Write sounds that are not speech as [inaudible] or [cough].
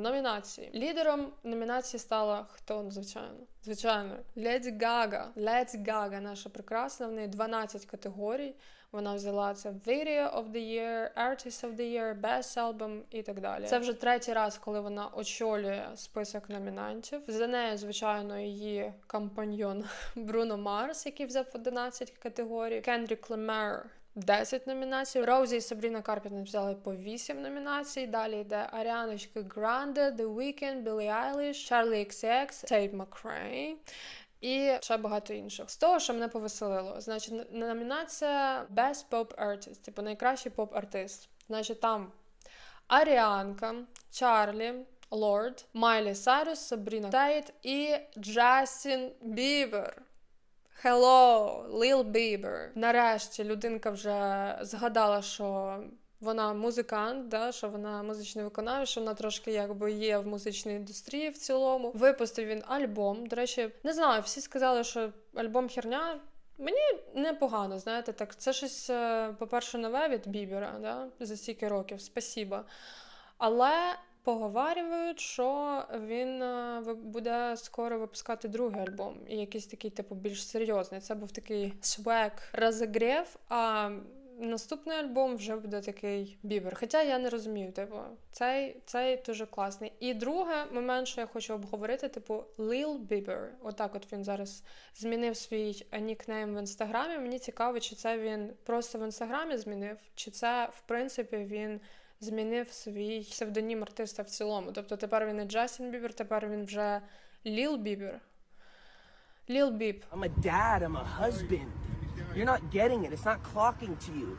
Номінації. Лідером номінації стала хто, звичайно? Звичайно, Леді Гага. Леді Гага, наша прекрасна. В неї 12 категорій. Вона взяла це Video of the Year, Artist of the Year, Best Album і так далі. Це вже третій раз, коли вона очолює список номінантів. За нею, звичайно, її компаньйон [laughs] Бруно Марс, який взяв 11 категорій. Кендрік Ламер 10 номінацій. Роузі і Сабріна Карпентер взяли по 8 номінацій. Далі йде Аріаночка Гранде, The Weeknd, Біллі Айліш, Чарлі XX, Тейт Макрей. І ще багато інших. З того, що мене повеселило, значить, номінація Best Pop Artist, типу найкращий поп-артист. Значить, там Аріанка, Чарлі, Лорд, Майлі Сайрус, Сабріна Тейт і Джастін Бібер. Hello, Lil Bieber. Нарешті людинка вже згадала, що вона музикант, да, що вона музичний виконавець, що вона трошки якби є в музичній індустрії в цілому. Випустив він альбом. До речі, не знаю, всі сказали, що альбом херня. Мені непогано, знаєте, так. Це щось, е, по-перше, нове від Бібера, да, за стільки років. Спасіба. Але поговарюють, що він е, буде скоро випускати другий альбом, і якийсь такий, типу, більш серйозний. Це був такий свек розігрів, а наступний альбом вже буде такий бібер. Хоча я не розумію, типу, цей, цей дуже класний. І друге момент, що я хочу обговорити, типу, Lil Bieber. Отак, от він зараз змінив свій е, нікнейм в інстаграмі. Мені цікаво, чи це він просто в інстаграмі змінив, чи це в принципі він змінив свій псевдонім артиста в цілому. Тобто тепер він не Джастін Бібер, тепер він вже Ліл Бібер. Ліл Біб. I'm a dad, I'm a husband. You're not getting it, it's not clocking to you.